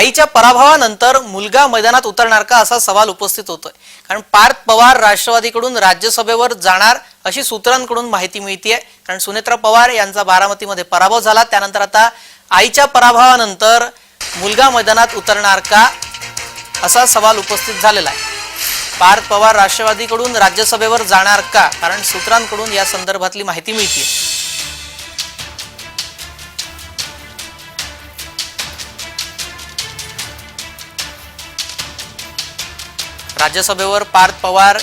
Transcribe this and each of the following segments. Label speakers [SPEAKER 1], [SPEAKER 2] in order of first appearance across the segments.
[SPEAKER 1] आईच्या पराभवानंतर मुलगा मैदानात उतरणार का असा सवाल उपस्थित होतोय. कारण पार्थ पवार राष्ट्रवादीकडून राज्यसभेवर जाणार अशी सूत्रांकडून माहिती मिळतीये. कारण सुनेत्रा पवार यांचा बारामतीमध्ये पराभव झाला. त्यानंतर आता आईच्या पराभवानंतर मुलगा मैदानात उतरणार का असा सवाल उपस्थित झालेला आहे. पार्थ पवार राष्ट्रवादीकडून राज्यसभेवर जाणार का? कारण सूत्रांकडून या संदर्भातली माहिती मिळते राज्यसभेवर पार्थ पवार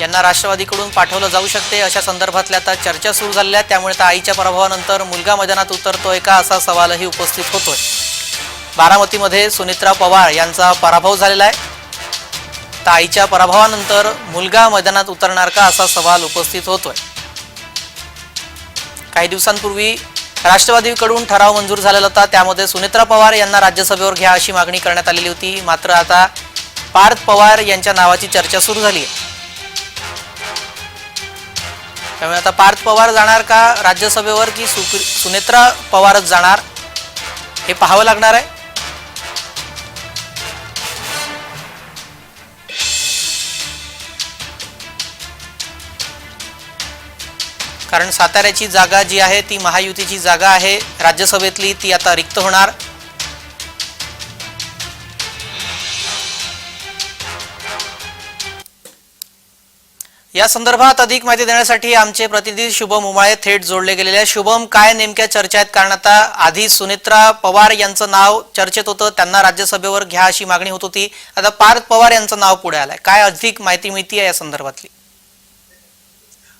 [SPEAKER 1] यांना राष्ट्रवादीकडून पाठवलं जाऊ शकते अशा संदर्भातल्या आता चर्चा सुरू झालेल्या त्यामुळे आता आईच्या पराभवानंतर मुलगा मैदानात उतरतोय का असा सवालही उपस्थित होतोय. बारामतीमध्ये सुनित्रा पवार यांचा पराभव झालेला आहे. तर आईच्या पराभवानंतर मुलगा मैदानात उतरणार का असा सवाल उपस्थित होतोय. काही दिवसांपूर्वी राष्ट्रवादीकडून ठराव मंजूर झालेला होता. त्यामध्ये सुनित्रा पवार यांना राज्यसभेवर घ्या अशी मागणी करण्यात आलेली होती. मात्र आता पार्थ पवार यांच्या नावाची चर्चा सुरू झाली. आहे त्यामुळे आता पार्थ पवार जाणार का राज्यसभेवर की सुनेत्रा पवारच जाणार? हे पाहावं लागणार आहे. कारण साताऱ्याची जागा जी आहे ती महायुतीची जागा आहे. राज्यसभेतली ती आता रिक्त होणार. या संदर्भात अधिक माहिती देण्यासाठी आमचे प्रतिनिधी शुभम उमाळे थेट जोडले गेलेले आहेत. शुभम काय नेमक्या चर्चा आहेत? कारण आता आधी सुनेत्रा पवार यांचं नाव चर्चेत होतं त्यांना राज्यसभेवर घ्या अशी मागणी होत होती. आता पार्थ पवार यांचं नाव पुढे आलंय. काय अधिक माहिती मिळते या संदर्भातली?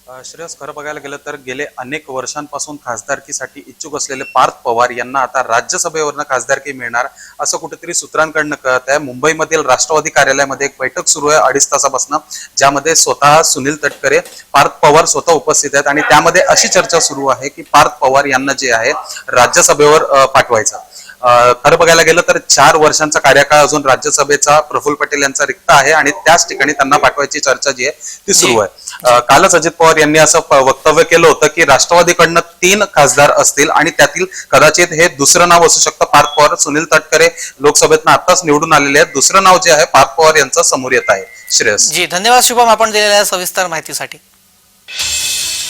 [SPEAKER 2] श्रेयस खरं बघायला गेलं तर गेले अनेक वर्षांपासून खासदारकीसाठी इच्छुक असलेले पार्थ पवार यांना आता राज्यसभेवरनं खासदारकी मिळणार असं कुठेतरी सूत्रांकडनं कळत आहे. मुंबईमधील राष्ट्रवादी कार्यालयामध्ये एक बैठक सुरू आहे अडीच तासापासून ज्यामध्ये स्वतः सुनील तटकरे पार्थ पवार स्वतः उपस्थित आहेत आणि त्यामध्ये अशी चर्चा सुरू आहे की पार्थ पवार यांना जे आहे राज्यसभेवर पाठवायचं. खरं बघायला गेलं तर चार वर्षांचा कार्यकाळ अजून राज्यसभेचा प्रफुल्ल पटेल यांचा रिक्त आहे आणि त्याच ठिकाणी त्यांना पाठवायची चर्चा जी आहे ती सुरू आहे. कालच अजित पवार यांनी असं वक्तव्य केलं होतं की राष्ट्रवादीकडनं तीन खासदार असतील आणि त्यातील कदाचित हे दुसरं नाव असू शकतं पार्थ पवार सुनील तटकरे लोकसभेतनं आताच निवडून आलेले आहेत. दुसरं नाव जे आहे पार्थ पवार यांचं समोर येत आहे. श्रेयस.
[SPEAKER 1] जी धन्यवाद शुभम आपण दिलेल्या सविस्तर माहितीसाठी.